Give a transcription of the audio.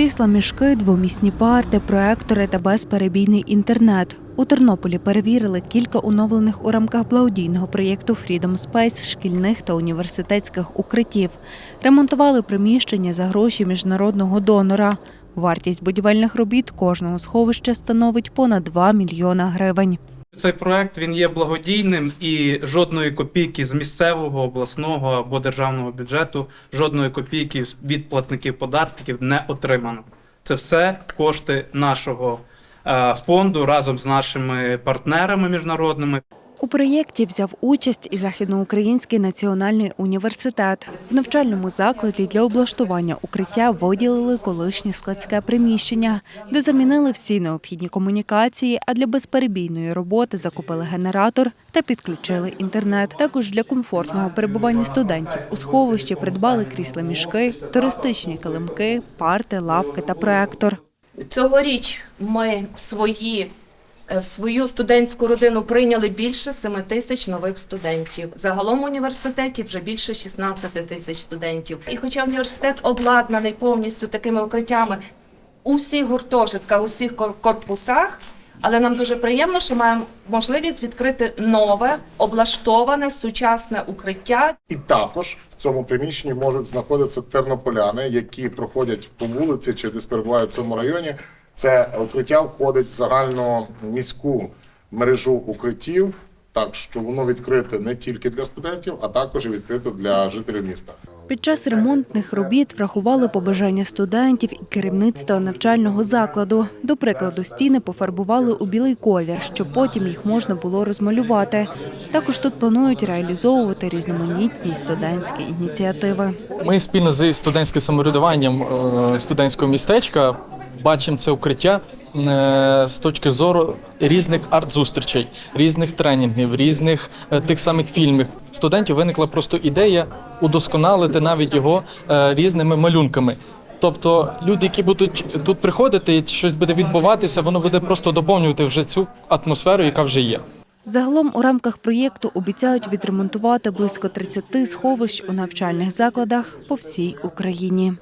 Крісла, мішки, двомісні парти, проектори та безперебійний інтернет. У Тернополі перевірили кілька оновлених у рамках благодійного проєкту Freedom Space шкільних та університетських укриттів. Ремонтували приміщення за гроші міжнародного донора. Вартість будівельних робіт кожного сховища становить понад 2 мільйона гривень. Цей проект він є благодійним і жодної копійки з місцевого, обласного або державного бюджету, жодної копійки від платників податків не отримано. Це все кошти нашого е, фонду разом з нашими партнерами міжнародними. У проєкті взяв участь і Західноукраїнський національний університет. В навчальному закладі для облаштування укриття виділили колишнє складське приміщення, де замінили всі необхідні комунікації, а для безперебійної роботи закупили генератор та підключили інтернет. Також для комфортного перебування студентів у сховищі придбали крісла мішки, туристичні килимки, парти, лавки та проектор. Цьогоріч ми свої в свою студентську родину прийняли більше 7 тисяч нових студентів. Загалом в університеті вже більше 16 тисяч студентів. І хоча університет обладнаний повністю такими укриттями у всіх гуртожитках, у всіх корпусах, але нам дуже приємно, що маємо можливість відкрити нове, облаштоване, сучасне укриття, І також в цьому приміщенні можуть знаходитися тернополяни, які проходять по вулиці чи десь перебувають в цьому районі. Це укриття входить в загальну міську мережу укриттів, так що воно відкрите не тільки для студентів, а також і відкрито для жителів міста. Під час ремонтних робіт врахували побажання студентів і керівництва навчального закладу. До прикладу, стіни пофарбували у білий колір, щоб потім їх можна було розмалювати. Також тут планують реалізовувати різноманітні студентські ініціативи. Ми спільно зі студентським самоврядуванням е, студентського містечка бачимо це укриття е, з точки зору різних арт-зустрічей, різних тренінгів, різних е, тих самих фільмів. Студентів виникла просто ідея удосконалити навіть його е, різними малюнками. Тобто люди, які будуть тут приходити, щось буде відбуватися, воно буде просто доповнювати вже цю атмосферу, яка вже є. Загалом у рамках проєкту обіцяють відремонтувати близько 30 сховищ у навчальних закладах по всій Україні.